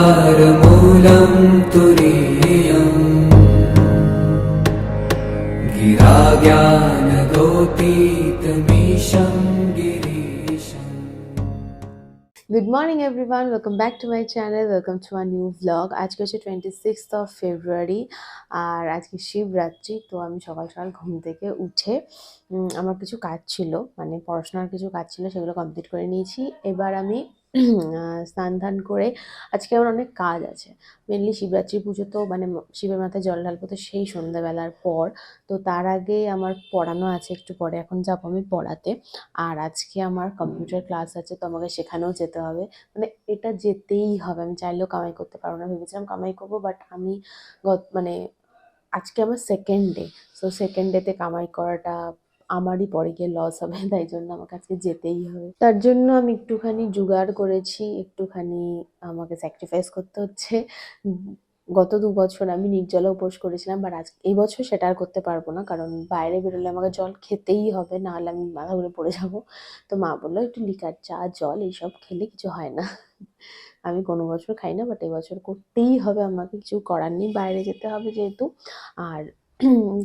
निराकारमोङ्कारमूलं तुरीयम् गिराज्ञानगोपीतमीशं गिरीशम् good morning everyone welcome back to my channel welcome to my new blog আজকে হচ্ছে twenty six of February আর আজকে শিবরাত্রি তো আমি সকাল সকাল ঘুম থেকে উঠে উম, আমার কিছু কাজ ছিল মানে পড়াশোনার কিছু কাজ ছিল সেগুলো কমপ্লিট করে নিয়েছি এবার আমি আহ, স্নান ধান করে আজকে আমার অনেক কাজ আছে। মেনলি শিবরাত্রি পুজো তো মানে শিবের মাথায় জল ঢালবো তো সেই সন্ধ্যাবেলার পর। তো তার আগে আমার পড়ানো আছে একটু পরে, এখন যাব আমি পড়াতে। আর আজকে আমার কম্পিউটার ক্লাস আছে, তো আমাকে সেখানেও যেতে হবে। মানে এটা যেতেই হবে, আমি চাইলেও কামাই করতে পারব না। ভেবেছিলাম কামাই করব বাট আমি গত মানে আজকে আমার সেকেন্ড ডে সো সেকেন্ড ডেতে কামাই করাটা আমারই পরে গিয়ে লস হবে, তাই জন্য আমাকে আজকে যেতেই হবে। তার জন্য আমি একটুখানি জোগাড় করেছি, একটুখানি আমাকে স্যাক্রিফাইস করতে হচ্ছে। গত দু বছর আমি নির্জলা উপোস করেছিলাম বাট আজ, এই বছর সেটা আর করতে পারব না, কারণ বাইরে বেরোলে আমাকে জল খেতেই হবে, নাহলে আমি মাথা ঘুরে পড়ে যাব। তো মা বলল, একটু লিকার চা, জল, এইসব খেলে কিছু হয় না। আমি কোনো বছর খাই না বাট এই বছর করতেই হবে আমাকে, কিছু করার নেই, বাইরে যেতে হবে যেহেতু। আর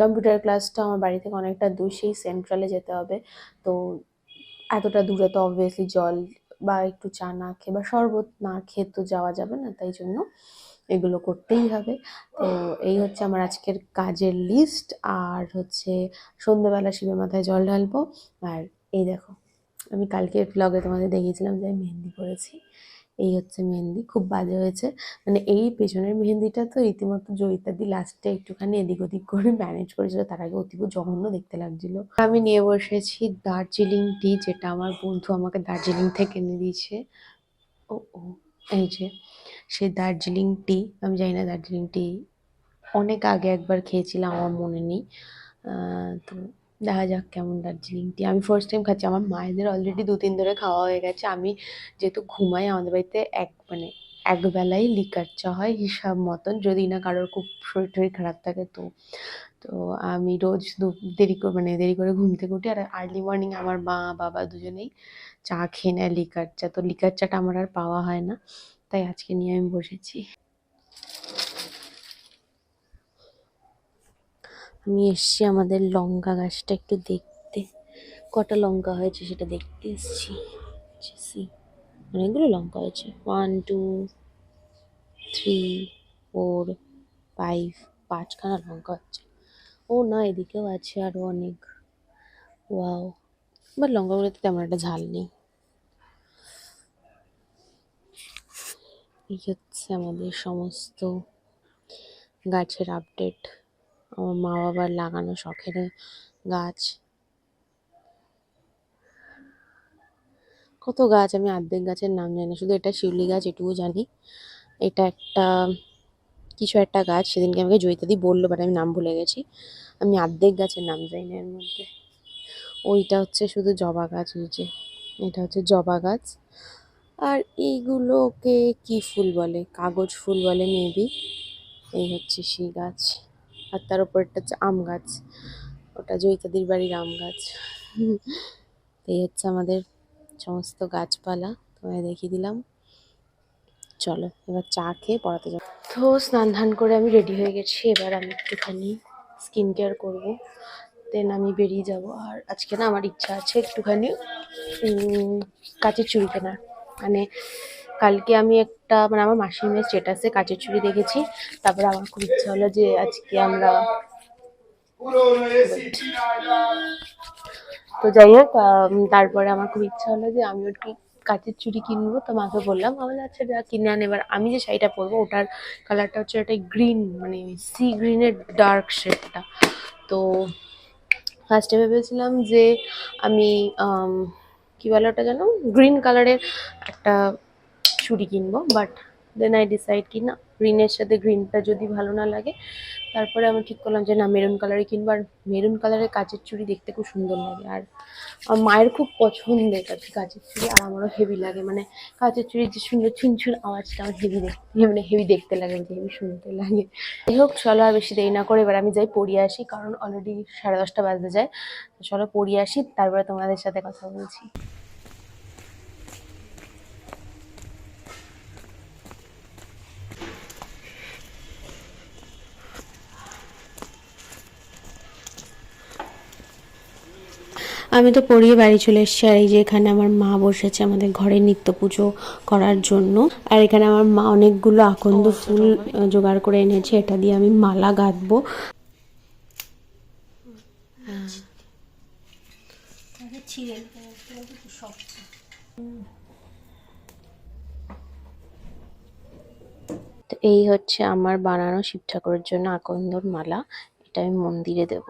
কম্পিউটার ক্লাসটা আমার বাড়ি থেকে অনেকটা দূর, সেই সেন্ট্রালে যেতে হবে। তো এতটা দূরে তো অবভিয়াসলি জল বা একটু চা না খেয়ে বা শরবত না খেয়ে তো যাওয়া যাবে না, তাই জন্য এগুলো করতেই হবে। তো এই হচ্ছে আমার আজকের কাজের লিস্ট আর হচ্ছে সন্ধ্যেবেলা শিবের মাথায় জল ঢালবো। আর এই দেখো, আমি কালকের ব্লগে তোমাদের দেখিয়েছিলাম যে আমি মেহেন্দি করেছি। এই হচ্ছে মেহেন্দি, খুব বাজে হয়েছে। মানে এই পেছনের মেহেন্দিটা তো রীতিমতো জয়িতাদি লাস্টে একটুখানি এদিক ওদিক করে ম্যানেজ করেছিল, তার আগে অতীব জঘন্য দেখতে লাগছিল। আমি নিয়ে বসেছি দার্জিলিং টি যেটা আমার বন্ধু আমাকে দার্জিলিং থেকে এনে দিয়েছে। ও ও, এই যে, সে দার্জিলিং টি আমি জানি না দার্জিলিং টি অনেক আগে একবার খেয়েছিলাম, আমার মনে নেই। তো দেখা যাক কেমন দার্জিলিং টি আমি ফার্স্ট টাইম খাচ্ছি, আমার মায়েদের অলরেডি দু তিন ধরে খাওয়া হয়ে গেছে। আমি যেহেতু ঘুমাই, আমাদের বাড়িতে এক মানে একবেলাই লিকার চা হয় হিসাব মতন, যদি না কারোর খুব শরীর টরীর খারাপ থাকে তো। তো আমি রোজ দু- দেরি করে মানে দেরি করে ঘুম থেকে উঠি। আর আর্লি মর্নিং আমার মা, বাবা দুজনেই চা খেয়ে নেয় লিকার চা। তো লিকার চাটা আমার আর পাওয়া হয় না, তাই আজকে নিয়ে আমি বসেছি। আমি এসছি আমাদের লঙ্কা গাছটা একটু দেখতে। কটা লঙ্কা হয়েছে সেটা দেখতে এসছি। অনেকগুলো লঙ্কা হয়েছে। One two three four five পাঁচখানা লঙ্কা হচ্ছে। ও না, এদিকেও আছে আরও অনেক। ওয়াও বাট লঙ্কাগুলোতে তেমন একটা ঝাল নেই। এই হচ্ছে আমাদের সমস্ত গাছের আপডেট আমার মা বাবার লাগানো শখের গাছ। কত গাছ আমি অর্ধেক গাছের নাম জানি শুধু এটা শিউলি গাছ এটুকু জানি। এটা একটা, কিছু একটা গাছ, সেদিনকে আমাকে জয়িতাদি বলল বাট আমি নাম ভুলে গেছি। আমি অর্ধেক গাছের নাম জানি না এর মধ্যে। ওইটা হচ্ছে শুধু জবা গাছ যে। এটা হচ্ছে জবা গাছ। আর এইগুলোকে কি ফুল বলে? কাগজ ফুল বলে মেবি এই হচ্ছে সেই গাছ। আর তার উপরটা হচ্ছে আম গাছ। ওটা জয়িতাদির বাড়ির আম গাছ। এই হচ্ছে আমাদের সমস্ত গাছপালা। তোমায় দেখিয়ে দিলাম। চলো, এবার চা খেয়ে পড়াতে যাব। তো স্নান ধান করে আমি রেডি হয়ে গেছি। এবার আমি একটুখানি স্কিন কেয়ার করব। দেন আমি বেরিয়ে যাব। আর আজকে না আমার ইচ্ছা আছে একটুখানি কাচের চুড়ি কেনার। মানে কালকে আমি একটা মানে আমার মাসির মেয়ের স্টেটাসে কাচের চুড়ি দেখেছি। তারপরে আমার খুব ইচ্ছা হলো যে আজকে আমরা তো যাই হোক তারপরে আমার খুব ইচ্ছা হলো যে আমি একটু কাচের চুড়ি কিনবো। তো মাকে বললাম আমি আচ্ছা যা কিনে আন। এবার আমি যে শাড়িটা পরবো ওটার কালারটা হচ্ছে একটা গ্রিন মানে সি গ্রিনের ডার্ক শেডটা তো ফার্স্টে ভেবেছিলাম যে আম, কি বলে ওটা যেন? গ্রিন কালারের একটা চুড়ি কিনবো বাট দেন আই ডিসাইড কি না গ্রিনের সাথে গ্রিনটা যদি ভালো না লাগে, তারপরে আমি ঠিক করলাম যে না মেরুন কালারই কিনবো, আর মেরুন কালারের কাচের চুড়ি দেখতে খুব সুন্দর লাগে, আর আমার মায়ের খুব পছন্দের আর কি কাচের চুড়ি, আর আমারও হেভি লাগে মানে কাচের চুড়ির যে সুন্দর ছুনছুন আওয়াজটা আমার হেভি দেখতে মানে হেভি দেখতে লাগে হেভি শুনতে লাগে। যাই হোক, চলো আর বেশি দেরি না করে এবার আমি যাই পড়িয়ে আসি, কারণ অলরেডি সাড়ে দশটা বাজতে যায় চলো পড়িয়ে আসি, তারপরে তোমাদের সাথে কথা বলছি। আমি তো পড়িয়ে বাড়ি চলে এসেছি আর এই যে এখানে আমার মা বসেছে আমাদের ঘরে নিত্য পুজো করার জন্য। আর এখানে আমার মা অনেকগুলো আকন্দ ফুল জোগাড় করে এনেছে। এটা দিয়ে আমি মালা গাঁথবো। তো এই হচ্ছে আমার বানানো শিব ঠাকুরের জন্য আকন্দর মালা। এটা আমি মন্দিরে দেব।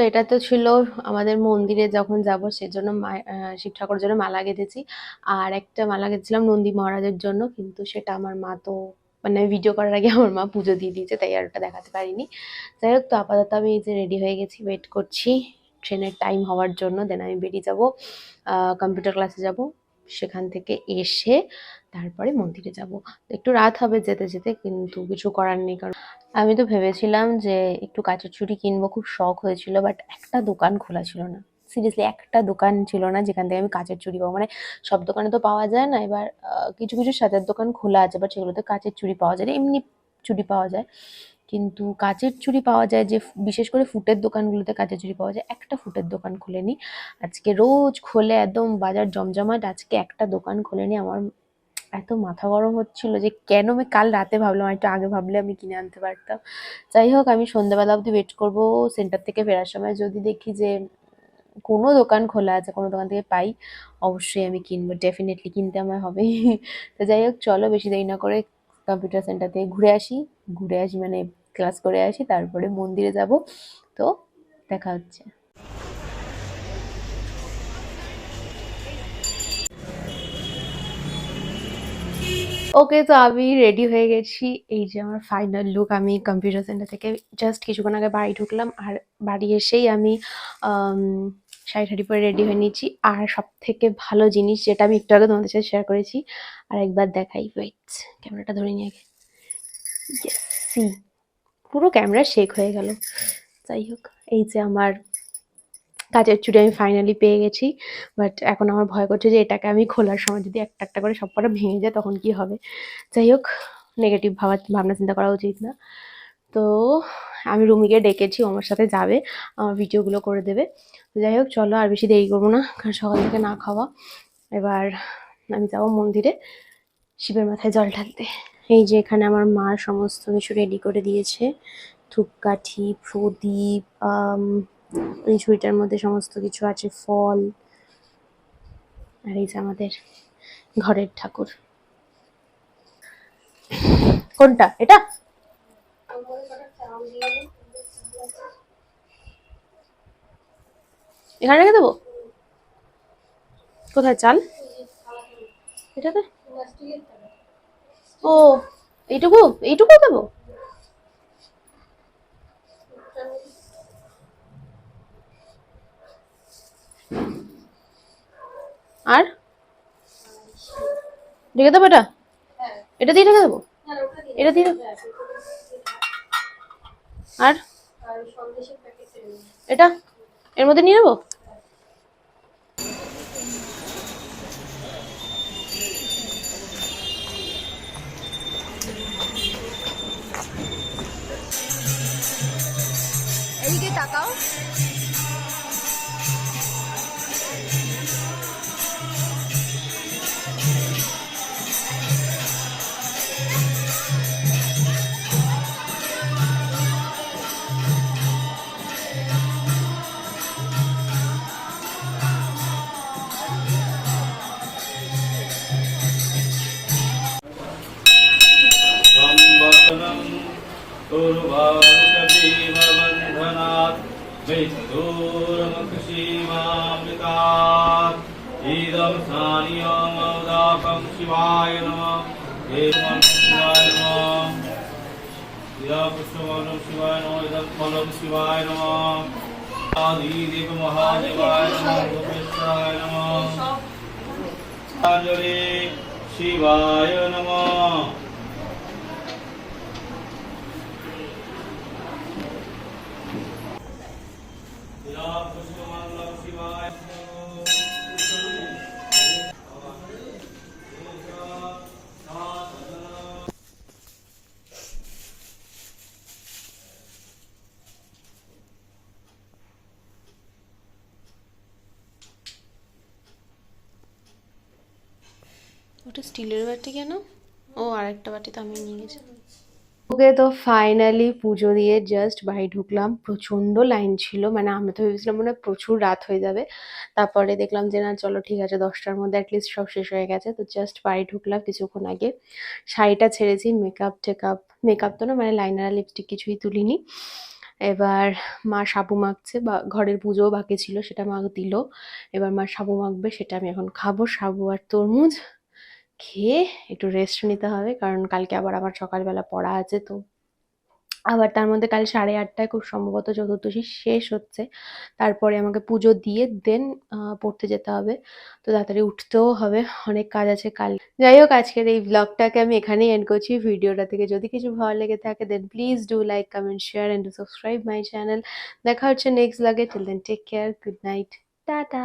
তো এটা তো ছিল আমাদের মন্দিরে যখন যাব সেজন্য শিব ঠাকুরের জন্য মালা গেঁথেছি। আর একটা মালা গেঁথেছিলাম নন্দী মহারাজের জন্য, কিন্তু সেটা আমার মা তো মানে ভিডিও করার আগে আমার মা পুজো দিয়ে দিয়েছে, তাই আর ওটা দেখাতে পারিনি। যাই হোক, তো আপাতত আমি এই যে রেডি হয়ে গেছি ওয়েট করছি। ট্রেনের টাইম হওয়ার জন্য দেন আমি বেরিয়ে যাব কম্পিউটার ক্লাসে যাব। সেখান থেকে এসে তারপরে মন্দিরে যাব। একটু রাত হবে যেতে যেতে, কিন্তু কিছু করার নেই, কারণ আমি তো ভেবেছিলাম যে একটু কাঁচের চুড়ি কিনবো, খুব শখ হয়েছিল বাট একটা দোকান খোলা ছিল না। সিরিয়াসলি একটা দোকান ছিল না যেখান থেকে আমি কাঁচের চুড়ি পাবো। মানে সব দোকানে তো পাওয়া যায় না, এবার কিছু কিছু সাজার দোকান খোলা আছে বাট সেগুলোতে কাঁচের চুড়ি পাওয়া যায় এমনি চুড়ি পাওয়া যায়। কিন্তু কাঁচের চুড়ি পাওয়া যায় যে, বিশেষ করে ফুটের দোকানগুলোতে কাঁচের চুড়ি পাওয়া যায়, একটা ফুটের দোকান খোলেনি। আজকে রোজ খোলে একদম বাজার জমজমাট, আজকে একটা দোকান খোলেনি। আমার এত মাথা গরম হচ্ছিল যে, কেন আমি কাল রাতে ভাবলাম একটু আগে ভাবলে আমি কিনে আনতে পারতাম। যাই হোক, আমি সন্ধ্যাবেলা অবধি ওয়েট করব সেন্টার থেকে ফেরার সময় যদি দেখি যে, কোনো দোকান খোলা আছে, কোনো দোকান থেকে পাই, অবশ্যই আমি কিনবো ডেফিনেটলি কিনতে আমার হবে। তো যাই হোক, চলো বেশি দেরি না করে কম্পিউটার সেন্টার থেকে ঘুরে আসি। ঘুরে আসি মানে ক্লাস করে আসি, তারপরে মন্দিরে যাব। তো দেখা হচ্ছে। ওকে তো আমি রেডি হয়ে গেছি। এই যে আমার ফাইনাল লুক আমি কম্পিউটার সেন্টার থেকে জাস্ট কিছুক্ষণ আগে বাড়ি ঢুকলাম। আর বাড়ি এসেই আমি শাড়ি ঠাড়ি পরে রেডি হয়ে নিয়েছি। আর সব থেকে ভালো জিনিস যেটা আমি একটু আগে তোমাদের সাথে শেয়ার করেছি, আর একবার দেখাই। ওয়েট ক্যামেরাটা ধরে নিয়ে আগে। সি পুরো ক্যামেরা শেক হয়ে গেল। যাই হোক, এই যে আমার কাজের চুড়ি আমি ফাইনালি পেয়ে গেছি। বাট এখন আমার ভয় করছে যে এটাকে আমি খোলার সময় যদি একটা একটা করে সব কটা ভেঙে যায় তখন কি হবে? যাই হোক নেগেটিভ ভাবা, ভাবনা চিন্তা করা উচিত না। তো আমি রুমিকে ডেকেছি আমার সাথে যাবে, আমার ভিডিওগুলো করে দেবে। যাই হোক, চলো আর বেশি দেরি করব না, কারণ সকাল থেকে না খাওয়া। এবার আমি যাব মন্দিরে, শিবের মাথায় জল ঢালতে। এই যে এখানে আমার মা সমস্ত কিছু রেডি করে দিয়েছে। ধূপকাঠি, প্রদীপ এই ঝুড়িটার মধ্যে সমস্ত কিছু আছে, ফল। আর এই যে আমাদের ঘরের ঠাকুর। কোনটা? এটা? এখানে রেখে দেবো? কোথায়? চাল? এটাতে? ও, এইটুকু? এইটুকু দেবো? আর? রেখে দেবো এটা? এটা দিয়ে রেখে দেবো? এটা দিয়ে আর? এটা? এর মধ্যে নিয়ে নেব? Natal? இதம் சானியோம் அவதாசம் சிவாய நம ஏமம் சிவாய நம இதம் புஷ்பமானம் சிவாய நம இதம் பலம் சிவாய நம ஆதிதேவ மகாதேவாய நம கோபேஸ்வராய நம சாஞ்சலி சிவாய நம ওটা স্টিলের বাটি কেন? ও, আরেকটা বাটি তো আমি নিয়ে গেছি। ওকে, তো ফাইনালি পুজো দিয়ে জাস্ট বাড়ি ঢুকলাম। প্রচণ্ড লাইন ছিল মানে আমি তো ভেবেছিলাম মনে প্রচুর রাত হয়ে যাবে। তারপরে দেখলাম যে, না, চলো, ঠিক আছে, দশটার মধ্যে অ্যাটলিস্ট সব শেষ হয়ে গেছে। তো জাস্ট বাড়ি ঢুকলাম কিছুক্ষণ আগে। শাড়িটা ছেড়েছি মেকআপ টেকআপ মেকআপ তো না মানে লাইনার লিপস্টিক কিছুই তুলিনি। এবার মা সাবু মাখছে, বা ঘরের পুজোও বাকি ছিল, সেটা মা দিল। এবার মা সাবু মাখবে, সেটা আমি এখন খাব। সাবু আর তরমুজ খেয়ে একটু রেস্ট নিতে হবে, কারণ কালকে আবার আমার সকালবেলা পড়া আছে তো। আবার তার মধ্যে কাল সাড়ে আটটায় খুব সম্ভবত চতুর্দশী শেষ হচ্ছে। তারপরে আমাকে পুজো দিয়ে দেন পড়তে যেতে হবে। তো তাড়াতাড়ি উঠতেও হবে, অনেক কাজ আছে কাল। যাই হোক, আজকের এই ব্লগটাকে আমি এখানেই এন্ড করছি। ভিডিওটা থেকে যদি কিছু ভালো লেগে থাকে then please do like comment share and subscribe my channel দেখা হচ্ছে নেক্সট ব্লগে till then take care good night tata.